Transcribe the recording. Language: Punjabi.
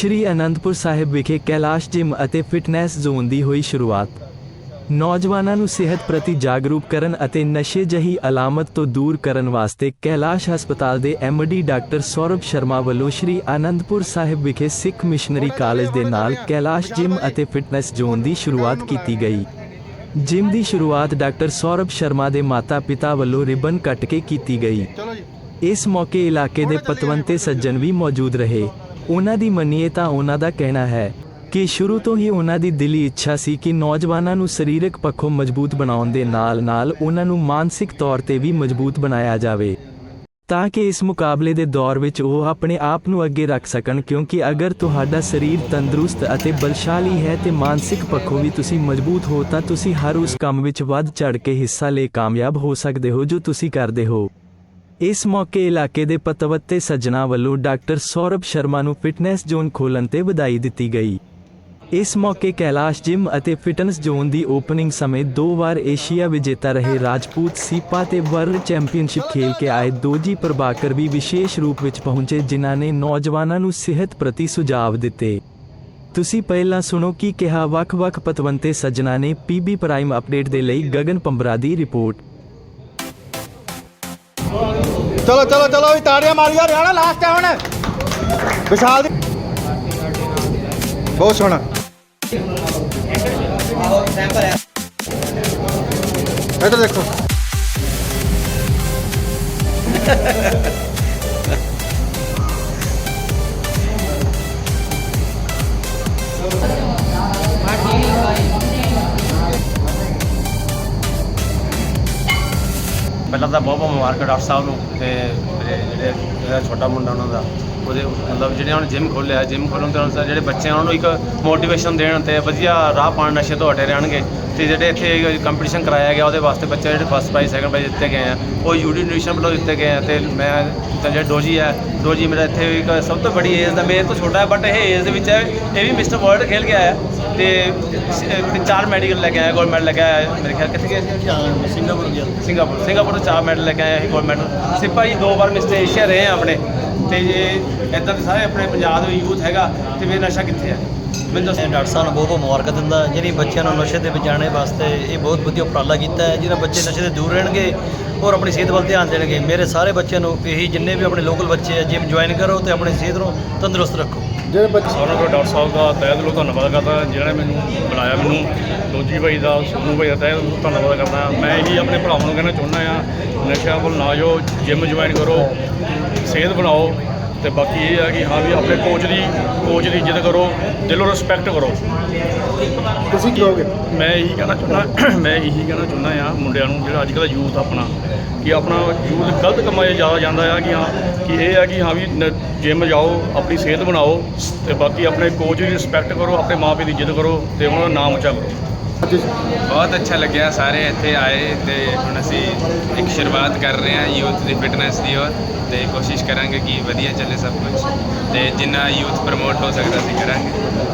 ਸ਼੍ਰੀ ਅਨੰਦਪੁਰ ਸਾਹਿਬ ਵਿਖੇ ਕੈਲਾਸ਼ ਜਿਮ ਅਤੇ ਫਿਟਨੈਸ ਜ਼ੋਨ ਦੀ ਹੋਈ ਸ਼ੁਰੂਆਤ। ਨੌਜਵਾਨਾਂ ਨੂੰ ਸਿਹਤ ਪ੍ਰਤੀ ਜਾਗਰੂਕ ਕਰਨ ਅਤੇ ਨਸ਼ੇ ਜਹੀ ਅਲਾਮਤ ਤੋਂ ਦੂਰ ਕਰਨ ਵਾਸਤੇ ਕੈਲਾਸ਼ ਹਸਪਤਾਲ ਦੇ ਐਮਡੀ ਡਾਕਟਰ ਸੌਰਭ ਸ਼ਰਮਾ ਵੱਲੋਂ ਸ਼੍ਰੀ ਅਨੰਦਪੁਰ ਸਾਹਿਬ ਵਿਖੇ ਸਿੱਖ ਮਿਸ਼ਨਰੀ ਕਾਲਜ ਦੇ ਨਾਲ ਕੈਲਾਸ਼ ਜਿਮ ਅਤੇ ਫਿਟਨੈਸ ਜ਼ੋਨ ਦੀ ਸ਼ੁਰੂਆਤ ਕੀਤੀ ਗਈ। ਜਿਮ ਦੀ ਸ਼ੁਰੂਆਤ ਡਾਕਟਰ ਸੌਰਭ ਸ਼ਰਮਾ ਦੇ ਮਾਤਾ-ਪਿਤਾ ਵੱਲੋਂ ਰਿਬਨ ਕੱਟ ਕੇ ਕੀਤੀ ਗਈ। ਇਸ ਮੌਕੇ ਇਲਾਕੇ ਦੇ ਪਤਵੰਤੇ ਸੱਜਣ ਵੀ ਮੌਜੂਦ ਰਹੇ। ਉਹਨਾਂ ਦੀ ਮੰਨੀਏ ਤਾਂ ਉਹਨਾਂ ਦਾ ਕਹਿਣਾ ਹੈ ਕਿ ਸ਼ੁਰੂ ਤੋਂ ਹੀ ਉਹਨਾਂ ਦੀ ਦਿਲੀ ਇੱਛਾ ਸੀ ਕਿ ਨੌਜਵਾਨਾਂ ਨੂੰ ਸਰੀਰਕ ਪੱਖੋਂ ਮਜ਼ਬੂਤ ਬਣਾਉਣ ਦੇ ਨਾਲ-ਨਾਲ ਉਹਨਾਂ ਨੂੰ ਮਾਨਸਿਕ ਤੌਰ ਤੇ ਵੀ ਮਜ਼ਬੂਤ ਬਣਾਇਆ ਜਾਵੇ। ਤਾਂ ਕਿ ਇਸ ਮੁਕਾਬਲੇ ਦੇ ਦੌਰ ਵਿੱਚ ਉਹ ਆਪਣੇ ਆਪ ਨੂੰ ਅੱਗੇ ਰੱਖ ਸਕਣ, ਕਿਉਂਕਿ ਅਗਰ ਤੁਹਾਡਾ ਸਰੀਰ ਤੰਦਰੁਸਤ ਅਤੇ ਬਲਸ਼ਾਲੀ ਹੈ ਤੇ ਮਾਨਸਿਕ ਪੱਖੋਂ ਵੀ ਤੁਸੀਂ ਮਜ਼ਬੂਤ ਹੋ, ਤਾਂ ਤੁਸੀਂ ਹਰ ਉਸ ਕੰਮ ਵਿੱਚ ਵੱਧ ਚੜ ਕੇ ਹਿੱਸਾ ਲੈ ਕਾਮਯਾਬ ਹੋ ਸਕਦੇ ਹੋ ਜੋ ਤੁਸੀਂ ਕਰਦੇ ਹੋ। ਇਸ ਮੌਕੇ ਇਲਾਕੇ ਦੇ ਪਤਵੱਤੇ ਸੱਜਣਾ ਵੱਲੋਂ ਡਾਕਟਰ ਸੌਰਭ ਸ਼ਰਮਾ ਨੂੰ ਫਿਟਨੈਸ ਜ਼ੋਨ ਖੋਲਣ ਤੇ ਵਧਾਈ ਦਿੱਤੀ ਗਈ। ਇਸ ਮੌਕੇ ਕੈਲਾਸ਼ ਜਿਮ ਅਤੇ ਫਿਟਨੈਸ ਜ਼ੋਨ ਦੀ ਓਪਨਿੰਗ ਸਮੇਂ ਦੋ ਵਾਰ ਏਸ਼ੀਆ ਵਿਜੇਤਾ ਰਹੇ ਰਾਜਪੂਤ ਸੀਪਾ ਤੇ ਵਰਲਡ ਚੈਂਪੀਅਨਸ਼ਿਪ ਖੇਲ ਕੇ ਆਏ ਦੋਜੀ ਪ੍ਰਭਾਕਰ ਵੀ ਵਿਸ਼ੇਸ਼ ਰੂਪ ਵਿੱਚ ਪਹੁੰਚੇ ਜਿਨ੍ਹਾਂ ਨੇ ਨੌਜਵਾਨਾਂ ਨੂੰ ਸਿਹਤ ਪ੍ਰਤੀ ਸੁਝਾਅ ਦਿੱਤੇ। ਤੁਸੀਂ ਪਹਿਲਾਂ ਸੁਣੋ ਕੀ ਕਿਹਾ ਵੱਖ-ਵੱਖ ਪਤਵੰਤੇ ਸੱਜਣਾ ਨੇ ਪੀਬੀ ਪ੍ਰਾਈਮ ਅਪਡੇਟ ਦੇ ਲਈ ਗਗਨ ਪੰਬਰਾ ਦੀ ਰਿਪੋਰਟ। ਚਲੋ ਚਲੋ ਚਲੋ, ਵੀ ਤਾੜੀਆਂ ਮਾਰੀਓ ਰਿਆਣਾ ਲਾਸਟ ਹੈ ਹੁਣ। ਵਿਸ਼ਾਲ ਦੀ ਬਹੁਤ ਸੋਹਣਾ। ਇੱਧਰ ਦੇਖੋ। ਪਹਿਲਾਂ ਤਾਂ ਬਹੁਤ ਬਹੁਤ ਮੁਬਾਰਕ ਡਾਕਟਰ ਸਾਹਿਬ ਨੂੰ ਤੇ ਮੇਰੇ ਜਿਹੜੇ ਜਿਹੜਾ ਛੋਟਾ ਮੁੰਡਾ ਉਹਨਾਂ ਦਾ। ਉਹਦੇ ਮਤਲਬ ਜਿਹੜੇ ਹੁਣ ਜਿਮ ਖੋਲ੍ਹਿਆ ਜਿਮ ਖੋਲ੍ਹਣ ਦੇ ਅਨੁਸਾਰ ਜਿਹੜੇ ਬੱਚੇ ਉਹਨਾਂ ਨੂੰ ਇੱਕ ਮੋਟੀਵੇਸ਼ਨ ਦੇਣ ਤੇ ਵਧੀਆ ਰਾਹ ਪਾਣ ਨਸ਼ੇ ਤੋਂ ਹਟੇ ਰਹਿਣਗੇ। ਤੇ ਜਿਹੜੇ ਇੱਥੇ ਕੰਪੀਟੀਸ਼ਨ ਕਰਾਇਆ ਗਿਆ ਉਹਦੇ ਵਾਸਤੇ ਬੱਚੇ ਜਿਹੜੇ ਫਸਟ ਪ੍ਰਾਈਜ਼ ਸੈਕੰਡ ਪ੍ਰਾਈਜ਼ ਦਿੱਤੇ ਗਏ ਆ ਉਹ ਯੂਡੀ ਨਿਊਟ੍ਰੀਸ਼ਨ ਵੱਲੋਂ ਦਿੱਤੇ ਗਏ ਆ। ਤੇ ਮੈਂ ਤਾਂ ਜਿਹੜਾ ਡੋਜੀ ਹੈ ਡੋਜੀ ਮੇਰਾ ਇੱਥੇ ਇੱਕ ਸਭ ਤੋਂ ਬੜੀ ਏਜ ਦਾ ਮੇਰੇ ਤੋਂ ਛੋਟਾ ਹੈ ਬਟ ਇਹ ਏਜ ਦੇ ਵਿੱਚ ਹੈ ਇਹ ਵੀ ਮਿਸਟਰ ਵਰਲਡ ਖੇਲ ਕੇ ਆਇਆ ਤੇ ਚਾਰ ਮੈਡੀਕਲ ਲੈ ਕੇ ਆਇਆ ਗੋਲਡ ਮੈਡਲ ਲੈ ਕੇ ਆਇਆ ਮੇਰੇ ਖਿਆਲ ਕਿੱਥੇ ਗਿਆ? ਸਿੰਗਾਪੁਰ ਗਿਆ। ਸਿੰਗਾਪੁਰ ਸਿੰਗਾਪੁਰ ਤੋਂ ਚਾਰ ਮੈਡਲ ਲੈ ਕੇ ਆਇਆ ਇਹ ਗੋਲਡ ਮੈਡਲ ਸਿਪਾਹੀ ਦੋ ਵਾਰ ਮਿਸਟਰ ਏਸ਼ੀਆ ਰਹੇ ਆ ਆਪਣੇ। ਤੇ ਜੇ ਇਦਾਂ ਦੇ ਸਾਰੇ ਆਪਣੇ ਪੰਜਾਬ ਦੇ ਯੂਥ ਹੈਗਾ, ਤੇ ਫਿਰ ਨਸ਼ਾ ਕਿੱਥੇ ਹੈ ਮੈਨੂੰ ਦੱਸੋ। ਡਾਕਟਰ ਸਾਹਿਬ ਨੂੰ ਬਹੁਤ ਬਹੁਤ ਮੁਬਾਰਕਾਂ ਦਿੰਦਾ, ਜਿਹੜੀ ਬੱਚਿਆਂ ਨੂੰ ਨਸ਼ੇ ਤੇ ਬਚਾਉਣ ਵਾਸਤੇ ਇਹ ਬਹੁਤ ਵਧੀਆ ਉਪਰਾਲਾ ਕੀਤਾ ਹੈ, ਜਿਹਨਾਂ ਬੱਚੇ ਨਸ਼ੇ ਤੋਂ ਦੂਰ ਰਹਿਣਗੇ ਔਰ ਆਪਣੀ ਸਿਹਤ ਵੱਲ ਧਿਆਨ ਦੇਣਗੇ। ਮੇਰੇ ਸਾਰੇ ਬੱਚਿਆਂ ਨੂੰ ਇਹੀ ਜਿੰਨੇ ਵੀ ਆਪਣੇ ਲੋਕਲ ਬੱਚੇ ਆ ਜਿਮ ਜੁਆਇਨ ਕਰੋ ਤੇ ਆਪਣੀ ਸਿਹਤ ਨੂੰ ਤੰਦਰੁਸਤ ਰੱਖੋ। ਜਿਹੜੇ ਬੱਚੇ ਸਾਰਿਆਂ ਤੋਂ ਡਾਕਟਰ ਸਾਹਿਬ ਦਾ ਤਹਿ ਦਿਲੋਂ ਧੰਨਵਾਦ ਕਰਦਾ ਜਿਹਨਾਂ ਨੇ ਮੈਨੂੰ ਬੁਲਾਇਆ ਮੈਨੂੰ ਦੋਜੀ ਭਾਈ ਦਾ ਸੋਨੂ ਭਾਈ ਦਾ ਤਹਿ ਦਿਲੋਂ ਧੰਨਵਾਦ ਕਰਦਾ। ਮੈਂ ਇਹੀ ਆਪਣੇ ਭਰਾਵਾਂ ਨੂੰ ਕਹਿਣਾ ਚਾਹੁੰਦਾ ਆ ਨਸ਼ਿਆਂ ਵੱਲ ਨਾ ਜਾਓ ਜਿਮ ਜੁਆਇਨ ਕਰੋ ਸਿਹਤ ਬਣਾਓ ਤੇ ਬਾਕੀ ਇਹ ਆ ਕਿ ਹਾਂ ਵੀ ਆਪਣੇ ਕੋਚ ਦੀ ਕੋਚ ਦੀ ਇੱਜ਼ਤ ਕਰੋ ਦਿਲੋਂ ਰਿਸਪੈਕਟ ਕਰੋ। ਤੁਸੀਂ ਕੀ ਕਹੋਗੇ? ਮੈਂ ਇਹੀ ਕਹਿਣਾ ਚਾਹੁੰਦਾ ਮੈਂ ਇਹੀ ਕਹਿਣਾ ਚਾਹੁੰਦਾ ਆ ਮੁੰਡਿਆਂ ਨੂੰ ਜਿਹੜਾ ਅੱਜ ਕੱਲ੍ਹ ਯੂਥ ਆਪਣਾ ਕਿ ਆਪਣਾ ਯੂਥ ਗਲਤ ਕੰਮਾਂ 'ਚ ਜ਼ਿਆਦਾ ਜਾਂਦਾ ਆ ਕਿ ਹਾਂ, ਕਿ ਇਹ ਆ ਕਿ ਹਾਂ ਵੀ ਜਿਮ ਜਾਓ, ਆਪਣੀ ਸਿਹਤ ਬਣਾਓ ਤੇ ਬਾਕੀ ਆਪਣੇ ਕੋਚ ਦੀ ਰਿਸਪੈਕਟ ਕਰੋ, ਆਪਣੇ ਮਾਪੇ ਦੀ ਇੱਜ਼ਤ ਕਰੋ ਤੇ ਉਹਨਾਂ ਦਾ ਨਾਮ ਉੱਚਾ ਕਰੋ। ਬਹੁਤ ਅੱਛਾ ਲੱਗਿਆ ਸਾਰੇ ਇੱਥੇ ਆਏ ਤੇ ਹੁਣ ਅਸੀਂ ਇੱਕ ਸ਼ੁਰੂਆਤ ਕਰ ਰਹੇ ਹਾਂ ਯੂਥ ਦੀ ਫਿਟਨੈਸ ਦੀ ਔਰ ਤੇ ਕੋਸ਼ਿਸ਼ ਕਰਾਂਗੇ ਕਿ ਵਧੀਆ ਚੱਲੇ ਸਭ ਕੁਝ ਤੇ ਜਿੰਨਾ ਯੂਥ ਪ੍ਰਮੋਟ ਹੋ ਸਕਦਾ ਅਸੀਂ ਕਰਾਂਗੇ।